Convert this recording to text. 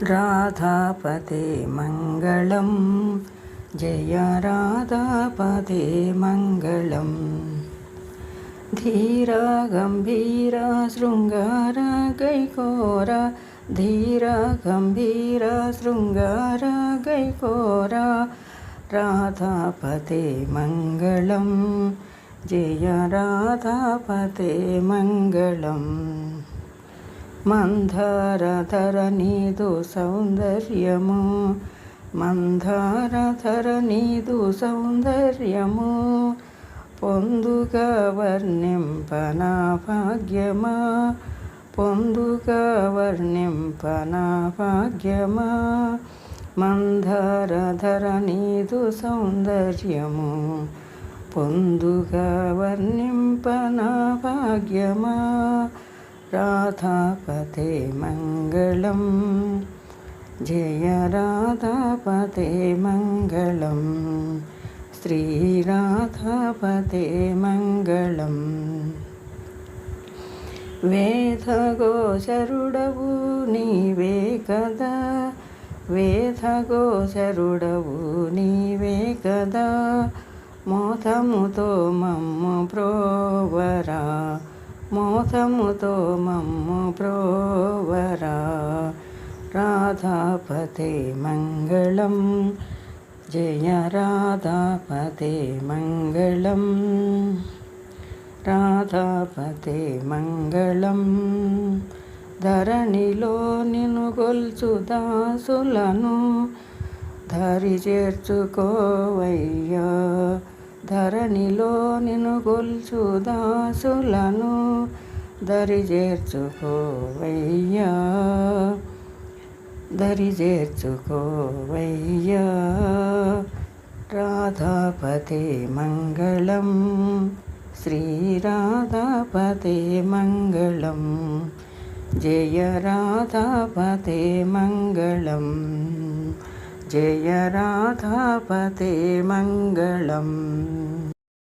రాధాపతే మంగళం జయ రాధాపతే మంగళం ధీర గంభీర శృంగార గైకోర ధీర గంభీర శృంగార గైకోర రాధాపతే మంగళం జయ రాధాపతే మంగళం మందారధర నీదు సౌందర్యము మందారధర నీదు సౌందర్యము పొందుగా వర్ణింపనా భాగ్యమా పొందుగా వర్ణింపనా భాగ్యమా మందారధర నీదు సౌందర్యము పొందుగా వర్ణింపనా భాగ్యమా రాధాపతే మంగళం. జయ రాధాపతే మంగళం. శ్రీ శ్రీరాధాపతే మంగళం. వేదగోచరుడవు నీవే కదా. వేదగోచరుడవు నీవే కదా. మోతముతో మమ్మ ప్రోవరా. మోసముతో మమ్ము ప్రోవరా. రాధాపతే మంగళం. జయ రాధాపతే మంగళం. రాధాపతే మంగళం. ధరణిలో నిను గొల్చు దాసులను. ధరి చేర్చుకోవయ్యా. ధరణిలో నిను గొల్చు దాసులను దరి చేర్చుకోవయ్యా. దరి చేర్చుకోవయ్యా. రాధాపతే మంగళం శ్రీరాధాపతే మంగళం జయ రాధాపతే మంగళం. जय राधापते मङ्गलम्।